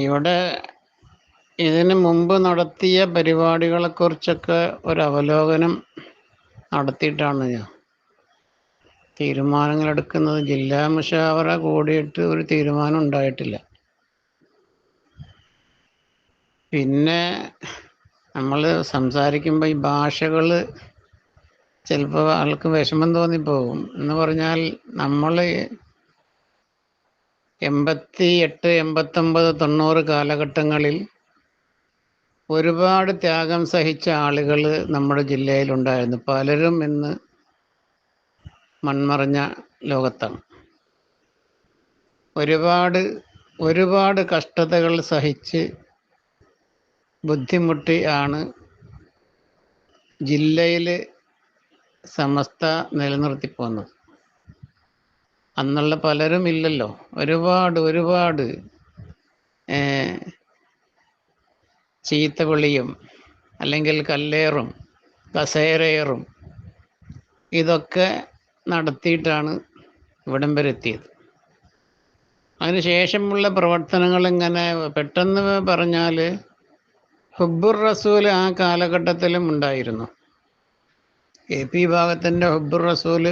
ഇവിടെ ഇതിന് മുമ്പ് നടത്തിയ പരിപാടികളെ കുറിച്ചൊക്കെ ഒരു അവലോകനം നടത്തിയിട്ടാണ് ഞാൻ. തീരുമാനങ്ങൾ എടുക്കുന്നത് ജില്ലാ മുഷാവറ കൂടിയിട്ട് ഒരു തീരുമാനം ഉണ്ടായിട്ടില്ല. പിന്നെ നമ്മൾ സംസാരിക്കുമ്പോൾ ഈ ഭാഷകൾ ചിലപ്പോൾ ആൾക്ക് വിഷമം തോന്നിപ്പോകും. എന്ന് പറഞ്ഞാൽ നമ്മൾ എൺപത്തി എട്ട് എൺപത്തൊമ്പത് തൊണ്ണൂറ് കാലഘട്ടങ്ങളിൽ ഒരുപാട് ത്യാഗം സഹിച്ച ആളുകൾ നമ്മുടെ ജില്ലയിലുണ്ടായിരുന്നു. പലരും ഇന്ന് മൺമറഞ്ഞ ലോകത്താണ്. ഒരുപാട് ഒരുപാട് കഷ്ടതകൾ സഹിച്ച് ബുദ്ധിമുട്ടി ആണ് ജില്ലയിൽ സമസ്ത നിലനിർത്തി പോന്നത് അന്നുള്ള പലരും ഇല്ലല്ലോ. ഒരുപാട് ഒരുപാട് ഏർ, ചീത്തവിളിയും അല്ലെങ്കിൽ കല്ലേറും കസേരയേറും ഇതൊക്കെ നടത്തിയിട്ടാണ് ഇവിടം വരെത്തിയത് അതിനുശേഷമുള്ള പ്രവർത്തനങ്ങൾ ഇങ്ങനെ പെട്ടെന്ന് പറഞ്ഞാൽ ഹുബുർ റസൂൽ ആ കാലഘട്ടത്തിലും ഉണ്ടായിരുന്നു. എ പി വിഭാഗത്തിന്റെ ഹുബുർ റസൂൽ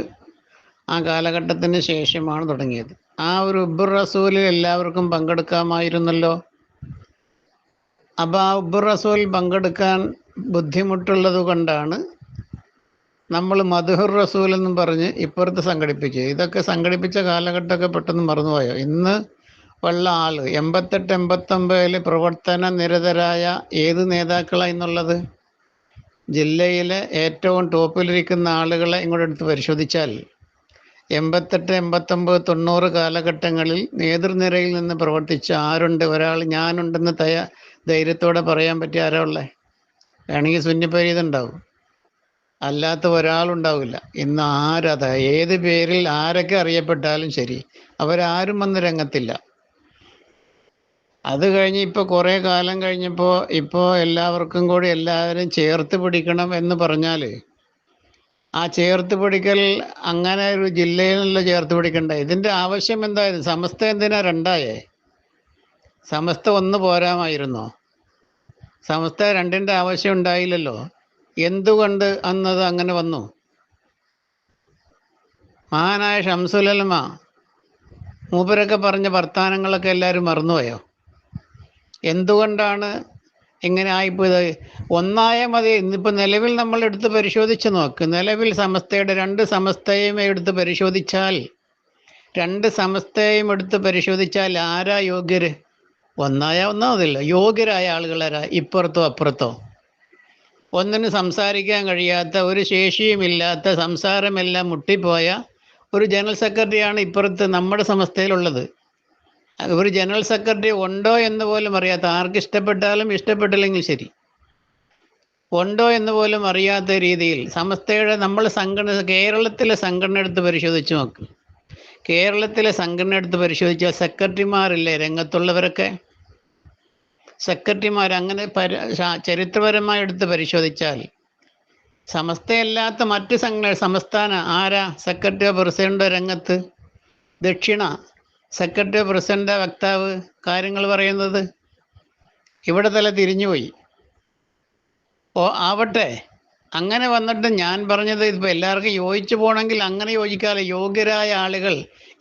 ആ കാലഘട്ടത്തിന് ശേഷമാണ് തുടങ്ങിയത്. ആ ഒരു ഉബ്ബുർ റസൂലിൽ എല്ലാവർക്കും പങ്കെടുക്കാമായിരുന്നല്ലോ? അപ്പോൾ ആ ഹുബുർ റസൂൽ പങ്കെടുക്കാൻ ബുദ്ധിമുട്ടുള്ളത് കൊണ്ടാണ് നമ്മൾ മധുഹുർ റസൂൽ എന്നും പറഞ്ഞ് ഇപ്പുറത്ത് സംഘടിപ്പിച്ചു ഇതൊക്കെ സംഘടിപ്പിച്ച കാലഘട്ടമൊക്കെ പെട്ടെന്ന് മറന്നുപോയോ? ഇന്ന് ഉള്ള ആൾ എൺപത്തെട്ട് എൺപത്തൊമ്പതിൽ പ്രവർത്തന നിരതരായ ഏത് നേതാക്കളാണ് എന്നുള്ളത്? ജില്ലയിലെ ഏറ്റവും ടോപ്പിലിരിക്കുന്ന ആളുകളെ ഇങ്ങോട്ട് എടുത്ത് പരിശോധിച്ചാൽ എൺപത്തെട്ട് എൺപത്തൊമ്പത് തൊണ്ണൂറ് കാലഘട്ടങ്ങളിൽ നേതൃനിരയിൽ നിന്ന് പ്രവർത്തിച്ച ആരുണ്ട്? ഒരാൾ ഞാനുണ്ടെന്ന് തയ ധൈര്യത്തോടെ പറയാൻ പറ്റിയ ആരാ ഉള്ളേ? വേണമെങ്കിൽ ശൂന്യപരീതുണ്ടാവും അല്ലാത്ത ഒരാളുണ്ടാവില്ല ഇന്ന് ആരത? ഏത് പേരിൽ ആരൊക്കെ അറിയപ്പെട്ടാലും ശരി അവരാരും വന്ന് രംഗത്തില്ല. അത് കഴിഞ്ഞ് ഇപ്പോൾ കുറേ കാലം കഴിഞ്ഞപ്പോൾ ഇപ്പോൾ എല്ലാവർക്കും കൂടി എല്ലാവരും ചേർത്ത് പിടിക്കണം എന്ന് പറഞ്ഞാൽ ആ ചേർത്ത് പിടിക്കൽ അങ്ങനെ ഒരു ജില്ലയിലുള്ള ചേർത്ത് പിടിക്കണ്ട? ഇതിന്റെ ആവശ്യം എന്തായിരുന്നു? സമസ്ത എന്തിനാ രണ്ടായേ? സമസ്ത ഒന്ന് പോരാമായിരുന്നോ? സമസ്ത രണ്ടിന്റെ ആവശ്യം ഉണ്ടായില്ലല്ലോ. എന്തുകൊണ്ട് അന്നത് അങ്ങനെ വന്നു? മഹാനായ ഷംസുലൽമ മൂപ്പരൊക്കെ പറഞ്ഞ വർത്താനങ്ങളൊക്കെ എല്ലാവരും മറന്നുപോയോ? എന്തുകൊണ്ടാണ് ഇങ്ങനെ ആയിപ്പോയത് ഒന്നായ മതി. ഇന്നിപ്പോൾ നിലവിൽ നമ്മൾ എടുത്ത് പരിശോധിച്ച് നോക്ക്. നിലവിൽ സമസ്തയുടെ രണ്ട് സമസ്തയും എടുത്ത് പരിശോധിച്ചാൽ രണ്ട് സമസ്തയും എടുത്ത് പരിശോധിച്ചാൽ ആരാ യോഗ്യര്? ഒന്നായ ഒന്നാമതില്ല യോഗ്യരായ ആളുകളാരാ ഇപ്പുറത്തോ അപ്പുറത്തോ. ഒന്നിന് സംസാരിക്കാൻ കഴിയാത്ത ഒരു ശേഷിയുമില്ലാത്ത സംസാരമെല്ലാം മുട്ടിപ്പോയ ഒരു ജനറൽ സെക്രട്ടറിയാണ് ഇപ്പുറത്ത് നമ്മുടെ സമസ്തയിലുള്ളത്. ഒരു ജനറൽ സെക്രട്ടറി ഉണ്ടോ എന്ന് പോലും അറിയാത്ത ആർക്ക് ഇഷ്ടപ്പെട്ടാലും ഇഷ്ടപ്പെട്ടില്ലെങ്കിൽ ശരി. ഉണ്ടോ എന്ന് പോലും അറിയാത്ത രീതിയിൽ സമസ്തയുടെ നമ്മൾ സംഘടന കേരളത്തിലെ സംഘടന എടുത്ത് പരിശോധിച്ച് നോക്ക്. കേരളത്തിലെ സംഘടന എടുത്ത് പരിശോധിച്ചാൽ സെക്രട്ടറിമാരില്ലേ രംഗത്തുള്ളവരൊക്കെ? സെക്രട്ടറിമാർ അങ്ങനെ പര ചരിത്രപരമായി എടുത്ത് പരിശോധിച്ചാൽ സമസ്തയല്ലാത്ത മറ്റ് സംഘടന സംസ്ഥാന ആരാ സെക്രട്ടറിയോ പ്രസിഡന്റോ രംഗത്ത്? ദക്ഷിണ സെക്രട്ടറി പ്രസിഡന്റ് വക്താവ് കാര്യങ്ങൾ പറയുന്നത് ഇവിടെ തല തിരിഞ്ഞുപോയി. ഓ ആവട്ടെ. അങ്ങനെ വന്നിട്ട് ഞാൻ പറഞ്ഞത് ഇപ്പോൾ എല്ലാവർക്കും യോജിച്ചു പോകണമെങ്കിൽ അങ്ങനെ യോജിക്കാതെ യോഗ്യരായ ആളുകൾ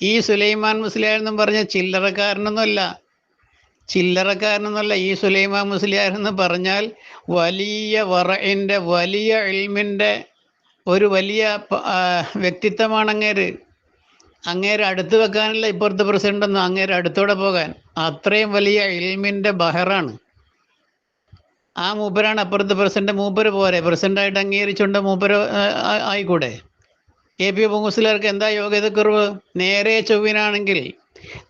ഈ സുലൈമാൻ മുസ്ലിയാർ എന്നും പറഞ്ഞ ചില്ലറക്കാരനൊന്നുമല്ല. ചില്ലറക്കാരനൊന്നുമല്ല ഈ സുലൈമാൻ മുസ്ലിയാർ എന്ന് പറഞ്ഞാൽ വലിയ വറയിന്റെ വലിയ എൽമിന്റെ ഒരു വലിയ വ്യക്തിത്വമാണങ്ങേര്. അങ്ങേരെ അടുത്ത് വെക്കാനല്ല ഇപ്പുറത്തെ പ്രസിഡന്റ് ഒന്നും അങ്ങേരെ അടുത്തോടെ പോകാൻ. അത്രയും വലിയ ഇൽമിന്റെ ബഹറാണ്. ആ മൂപ്പരാണ് അപ്പുറത്തെ പ്രസിഡന്റ് മൂപ്പര് പോരെ. പ്രസിഡന്റായിട്ട് അംഗീകരിച്ചുകൊണ്ട് മൂപ്പര് ആയിക്കൂടെ? എ പി പൊങ്കുസിലർക്ക് എന്താ യോഗ്യതക്കുറവ്? നേരെ ചൊവ്വിനാണെങ്കിൽ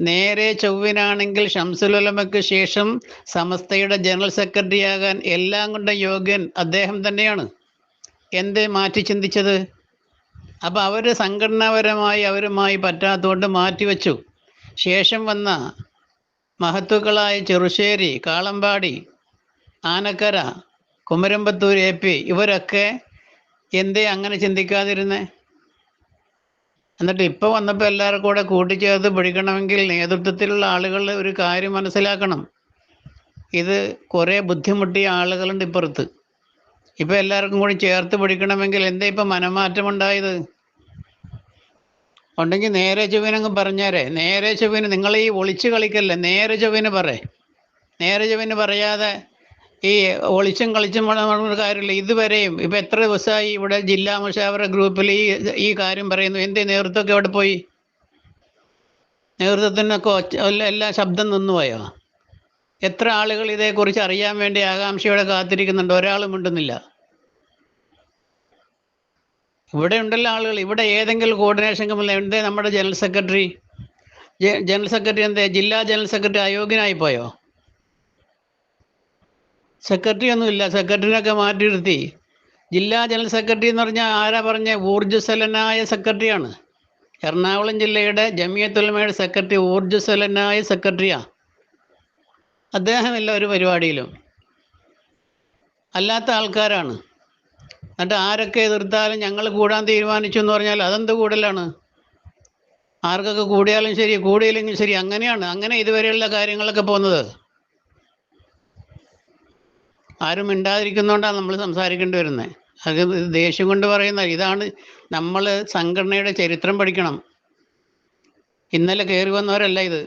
നേരെ ചൊവ്വിനാണെങ്കിൽ ഷംസുലമയ്ക്ക് ശേഷം സമസ്തയുടെ ജനറൽ സെക്രട്ടറി ആകാൻ എല്ലാം കൊണ്ടും യോഗ്യൻ അദ്ദേഹം തന്നെയാണ്. എന്തേ മാറ്റി ചിന്തിച്ചത്? അപ്പോൾ അവർ സംഘടനാപരമായി അവരുമായി പറ്റാത്തതുകൊണ്ട് മാറ്റിവെച്ചു. ശേഷം വന്ന മഹത്തുക്കളായ ചെറുശ്ശേരി കാളമ്പാടി ആനക്കര കുമരമ്പത്തൂർ എ പി ഇവരൊക്കെ എന്തേ അങ്ങനെ ചിന്തിക്കാതിരുന്നേ? എന്നിട്ട് ഇപ്പോൾ വന്നപ്പോൾ എല്ലാവരും കൂടെ കൂട്ടിച്ചേർത്ത് പിടിക്കണമെങ്കിൽ നേതൃത്വത്തിലുള്ള ആളുകൾ ഒരു കാര്യം മനസ്സിലാക്കണം. ഇത് കുറേ ബുദ്ധിമുട്ടിയ ആളുകളുണ്ട് ഇപ്പുറത്ത്. ഇപ്പം എല്ലാവർക്കും കൂടി ചേർത്ത് പിടിക്കണമെങ്കിൽ എന്താ ഇപ്പൊ മനമാറ്റം ഉണ്ടായത് ഉണ്ടെങ്കിൽ നേരെ ചൊവ്വിനങ്ങ് പറഞ്ഞേരെ. നേരെ ചൊവ്വന് നിങ്ങൾ ഈ ഒളിച്ചു കളിക്കല്ലേ? നേരെ ചൊവ്വന് പറ. നേരെ ചൊവ്വന് പറയാതെ ഈ ഒളിച്ചും കളിച്ചും കാര്യമില്ല. ഇതുവരെയും ഇപ്പൊ എത്ര ദിവസമായി ഇവിടെ ജില്ലാ മുഷാവറ ഗ്രൂപ്പിൽ ഈ ഈ കാര്യം പറയുന്നു. എന്തേ നേതൃത്വമൊക്കെ എവിടെ പോയി? നേതൃത്വത്തിനൊക്കെ എല്ലാ ശബ്ദം നിന്നുപോയോ എത്ര ആളുകൾ ഇതേക്കുറിച്ച് അറിയാൻ വേണ്ടി ആകാംക്ഷയോടെ കാത്തിരിക്കുന്നുണ്ട്? ഒരാളും മിണ്ടുന്നില്ല. ഇവിടെ ഉണ്ടല്ലോ ആളുകൾ. ഇവിടെ ഏതെങ്കിലും കോർഡിനേഷൻ കമ്മിറ്റി എന്തേ നമ്മുടെ ജനറൽ സെക്രട്ടറി ജനറൽ സെക്രട്ടറി എന്തേ? ജില്ലാ ജനറൽ സെക്രട്ടറി അയോഗ്യനായി പോയോ? സെക്രട്ടറി ഒന്നുമില്ല സെക്രട്ടറിനൊക്കെ മാറ്റി നിർത്തി. ജില്ലാ ജനറൽ സെക്രട്ടറി എന്ന് പറഞ്ഞാൽ ആരാ പറഞ്ഞ? ഊർജസ്വലനായ സെക്രട്ടറിയാണ് എറണാകുളം ജില്ലയുടെ ജമിയത്തുലമയുടെ സെക്രട്ടറി ഊർജസ്വലനായ സെക്രട്ടറിയാ അദ്ദേഹമില്ല ഒരു പരിപാടിയിലും. അല്ലാത്ത ആൾക്കാരാണ്. എന്നിട്ട് ആരൊക്കെ എതിർത്താലും ഞങ്ങൾ കൂടാൻ തീരുമാനിച്ചു എന്ന് പറഞ്ഞാൽ അതെന്ത് കൂടലാണ്? ആർക്കൊക്കെ കൂടിയാലും ശരി കൂടിയില്ലെങ്കിലും ശരി അങ്ങനെയാണ്. അങ്ങനെ ഇതുവരെയുള്ള കാര്യങ്ങളൊക്കെ പോകുന്നത്. ആരും മിണ്ടാതിരിക്കുന്നതുകൊണ്ടാണ് നമ്മൾ സംസാരിക്കേണ്ടി വരുന്നത് അത് ദേഷ്യം കൊണ്ട് പറയുന്ന ഇതാണ് നമ്മൾ സംഘടനയുടെ ചരിത്രം പഠിക്കണം. ഇന്നലെ കയറി വന്നവരല്ല ഇത്.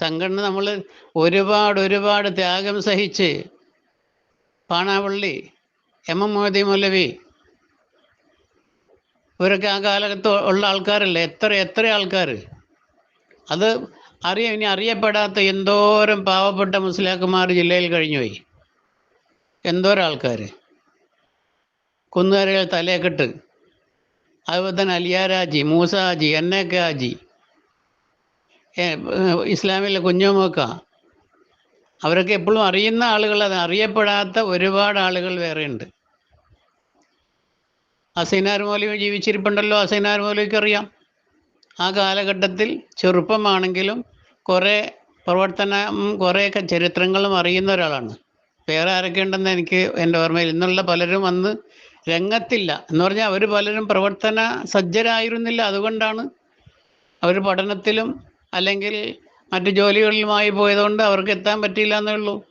സംഘടന നമ്മൾ ഒരുപാട് ഒരുപാട് ത്യാഗം സഹിച്ച് പാണാവള്ളി എം എം മോദി മൗലവി. ഇവരൊക്കെ ആ കാലത്ത് ഉള്ള ആൾക്കാരല്ലേ? എത്ര എത്ര ആൾക്കാർ? അത് അറിയ ഇനി അറിയപ്പെടാത്ത എന്തോരം പാവപ്പെട്ട മുസ്ലിയാക്കന്മാർ ജില്ലയിൽ കഴിഞ്ഞുപോയി. എന്തോരം ആൾക്കാർ? കുന്നുകരകൾ തലയെക്കെട്ട്. അതുപോലെ തന്നെ Aliyarhaji Musaji N A K ഇസ്ലാമിലെ കുഞ്ഞുമോക്ക അവരൊക്കെ എപ്പോഴും അറിയുന്ന ആളുകൾ അത് അറിയപ്പെടാത്ത ഒരുപാട് ആളുകൾ വേറെയുണ്ട്. അസൈനാർ മൗലവി ജീവിച്ചിരിപ്പുണ്ടല്ലോ അസൈനാർ മൗലവിക്ക് അറിയാം. ആ കാലഘട്ടത്തിൽ ചെറുപ്പമാണെങ്കിലും കുറേ പ്രവർത്തനം കുറേയൊക്കെ ചരിത്രങ്ങളും അറിയുന്ന ഒരാളാണ്. വേറെ ആരൊക്കെ ഉണ്ടെന്ന് എനിക്ക് എന്റെ ഓർമ്മയിൽ ഇന്നുള്ള പലരും അന്ന് രംഗത്തില്ല. എന്ന് പറഞ്ഞാൽ അവർ പലരും പ്രവർത്തന സജ്ജരായിരുന്നില്ല. അതുകൊണ്ടാണ് അവർ പഠനത്തിലും അല്ലെങ്കിൽ മറ്റു ജോലികളിലുമായി പോയതുകൊണ്ട് അവർക്ക് എത്താൻ പറ്റിയില്ല എന്നേ ഉള്ളൂ.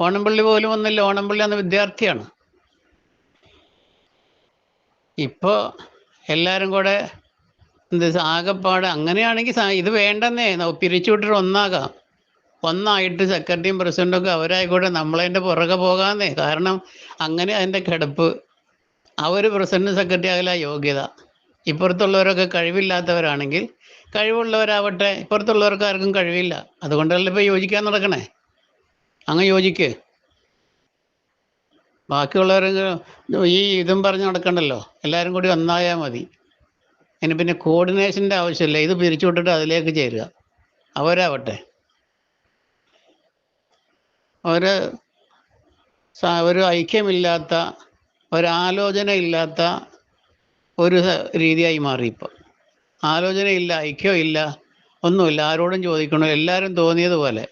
ഓണംപള്ളി പോലും വന്നില്ല ഓണംപള്ളി അന്ന് വിദ്യാർത്ഥിയാണ്. ഇപ്പോൾ എല്ലാവരും കൂടെ എന്ത് ആകെപ്പാട് അങ്ങനെയാണെങ്കിൽ ഇത് വേണ്ടെന്നേ പിരിച്ചുവിട്ടിട്ട് ഒന്നാകാം. ഒന്നായിട്ട് സെക്രട്ടറിയും പ്രസിഡന്റും ഒക്കെ അവരായിക്കോട്ടെ നമ്മളതിന്റെ പുറകെ പോകാന്നേ. കാരണം അങ്ങനെ അതിന്റെ കിടപ്പ്. അവർ പ്രസിഡന്റ് സെക്രട്ടറി ആകില്ല യോഗ്യത. ഇപ്പുറത്തുള്ളവരൊക്കെ കഴിവില്ലാത്തവരാണെങ്കിൽ കഴിവുള്ളവരാവട്ടെ ഇപ്പുറത്തുള്ളവർക്ക് ആർക്കും കഴിവില്ല. അതുകൊണ്ടല്ലേ ഇപ്പോൾ യോജിക്കാൻ നടക്കണേ? അങ്ങ് യോജിക്ക്. ബാക്കിയുള്ളവർ ഈ ഇതും പറഞ്ഞ് നടക്കണ്ടല്ലോ. എല്ലാവരും കൂടി ഒന്നായാൽ മതി. ഇനി പിന്നെ കോർഡിനേഷന്റെ ആവശ്യമില്ല. ഇത് പിരിച്ചുവിട്ടിട്ട് അതിലേക്ക് ചേരുക. അവരാവട്ടെ. ഒരു ഒരു ഐക്യമില്ലാത്ത ഒരാലോചന ഇല്ലാത്ത ഒരു രീതിയായി മാറി ഇപ്പോൾ ആലോചനയില്ല ഐക്യമില്ല ഒന്നുമില്ല ആരോടും ചോദിക്കണോ? എല്ലാവരും തോന്നിയതുപോലെ.